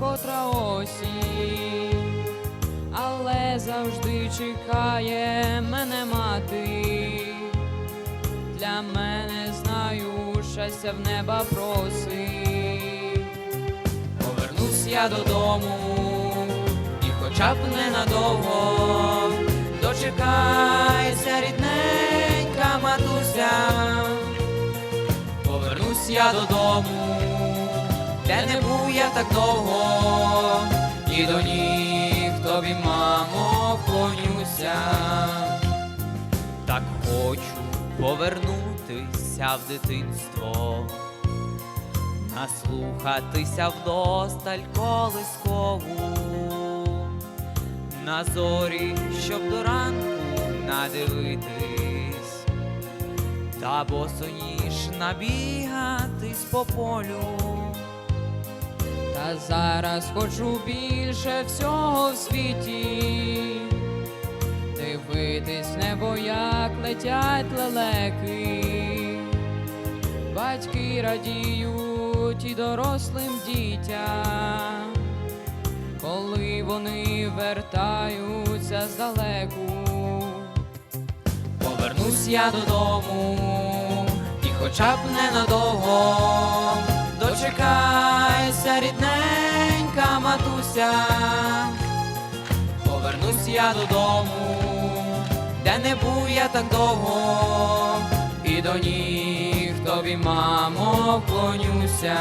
котра осінь, але завжди чекає мене мати. Для мене знаю, щастя в неба просить. Повернусь я додому, і хоча б ненадовго, дочекайся, рідненька матуся. Повернусь я додому, де не був я так довго, і до ніг тобі, мамо, вклонюся. Так хочу повернутися в дитинство наслухатися вдосталь колискову, на зорі, щоб до ранку надивитись, та босоніж набігатись по полю. Та зараз хочу більше всього в світі, дивитись небо, як летять лелеки, батьки радіють і дорослим дітям, коли вони вертаються здалеку. Повернусь я додому, і хоча б ненадовго, дочекайся, рідненька матуся. Повернусь я додому, де не був я так довго, і до ніг тобі, мамо, вклонюся.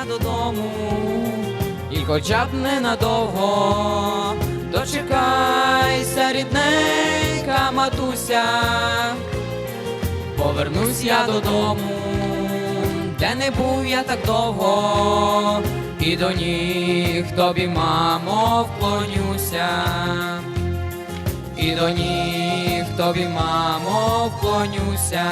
Я додому, і хоча б ненадовго, дочекайся, рідненька матуся. Повернусь я додому, де не був я так довго, і до ніг тобі, мамо, вклонюся. І до ніг тобі, мамо, вклонюся.